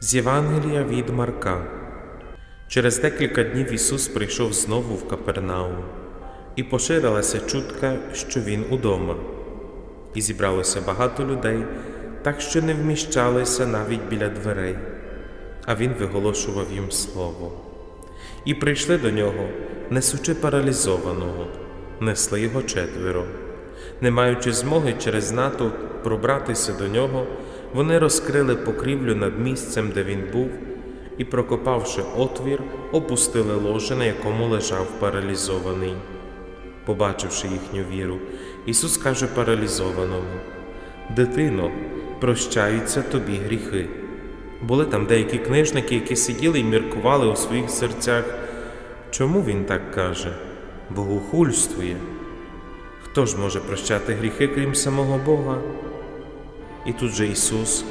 З Євангелія від Марка. Через декілька днів Ісус прийшов знову в Капернаум, і поширилася чутка, що Він удома. І зібралося багато людей, так що не вміщалися навіть біля дверей, а Він виголошував їм слово. І прийшли до нього, несучи паралізованого, несли його четверо. Не маючи змоги через натовп пробратися до нього, вони розкрили покрівлю над місцем, де він був, і, прокопавши отвір, опустили ложе, на якому лежав паралізований. Побачивши їхню віру, Ісус каже паралізованому: Дитино, прощаються тобі гріхи. Були там деякі книжники, які сиділи і міркували у своїх серцях. Чому він так каже? Богохульствує. Хто ж може прощати гріхи, крім самого Бога? І тут же Ісус,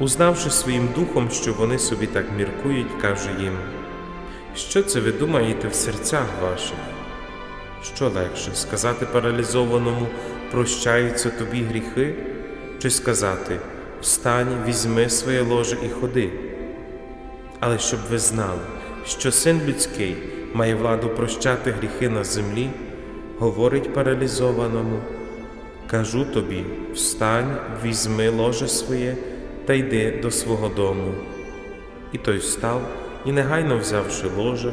узнавши своїм духом, що вони собі так міркують, каже їм: Що це ви думаєте в серцях ваших? Що легше сказати паралізованому прощаються тобі гріхи, чи сказати Встань, візьми своє ложе і ходи. Але щоб ви знали, що син людський має владу прощати гріхи на землі, говорить паралізованому. Кажу тобі, встань, візьми ложе своє та йди до свого дому. І той встав і, негайно взявши ложе,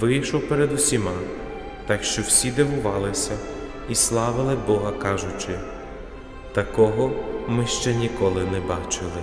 вийшов перед усіма, так що всі дивувалися і славили Бога, кажучи, такого ми ще ніколи не бачили.